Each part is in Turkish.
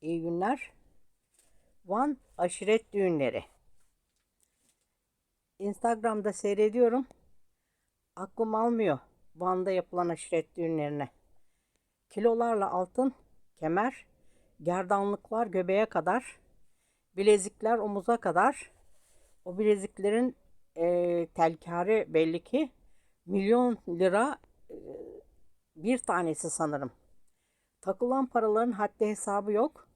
İyi günler. Van aşiret düğünleri. Instagram'da seyrediyorum. Aklım almıyor Van'da yapılan aşiret düğünlerine. Kilolarla altın, kemer, gerdanlıklar göbeğe kadar, bilezikler omuza kadar. O bileziklerin e, telkari belli ki milyon lira e, bir tanesi sanırım. Takılan paraların haddi hesabı yok.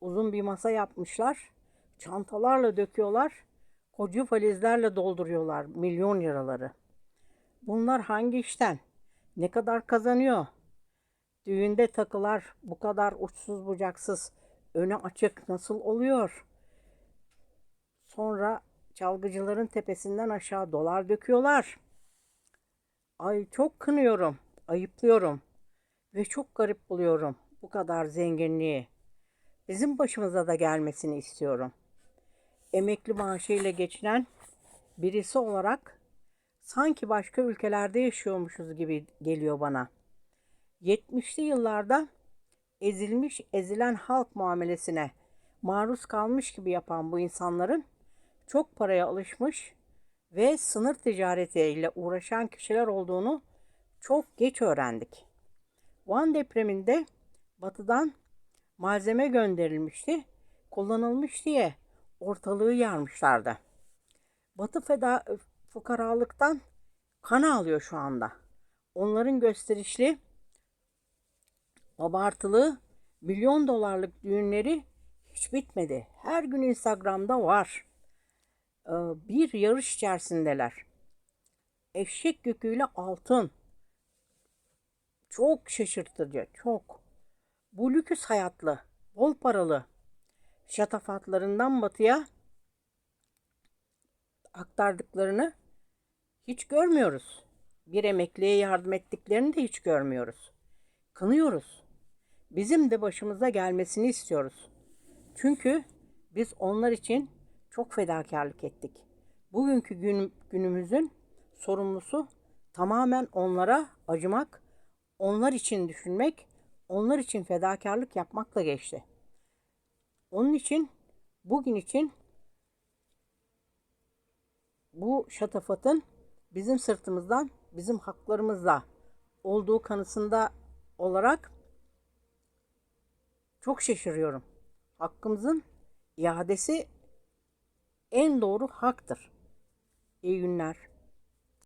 Uzun bir masa yapmışlar. Çantalarla döküyorlar. Koca valizlerle dolduruyorlar milyon liraları. Bunlar hangi işten? Ne kadar kazanıyor? Düğünde takılar bu kadar uçsuz bucaksız, önü açık nasıl oluyor? Sonra çalgıcıların tepesinden aşağı dolar döküyorlar. Ay çok kınıyorum, ayıplıyorum ve çok garip buluyorum bu kadar zenginliği. Bizim başımıza da gelmesini istiyorum. Emekli maaşıyla geçinen birisi olarak sanki başka ülkelerde yaşıyormuşuz gibi geliyor bana. 70'li yıllarda ezilmiş, ezilen halk muamelesine maruz kalmış gibi yapan bu insanların çok paraya alışmış ve sınır ticaretiyle uğraşan kişiler olduğunu çok geç öğrendik. Van depreminde batıdan malzeme gönderilmişti. Kullanılmış diye ortalığı yarmışlardı. Batı feda fukaralıktan kan alıyor şu anda. Onların gösterişli, abartılı, milyon dolarlık düğünleri hiç bitmedi. Her gün Instagram'da var. Ee, bir yarış içerisindeler. Eşek yüküyle altın. Çok şaşırtıcı, çok. Bu lüküs hayatlı, bol paralı, şatafatlarından batıya aktardıklarını hiç görmüyoruz. Bir emekliye yardım ettiklerini de hiç görmüyoruz. Kınıyoruz. Bizim de başımıza gelmesini istiyoruz. Çünkü biz onlar için çok fedakarlık ettik. Bugünkü gün, günümüzün sorumlusu tamamen onlara acımak, onlar için düşünmek, onlar için fedakarlık yapmakla geçti. Onun için bugün için bu şatafatın bizim sırtımızdan, bizim haklarımızla olduğu kanısında olarak çok şaşırıyorum. Hakkımızın iadesi en doğru haktır. İyi günler.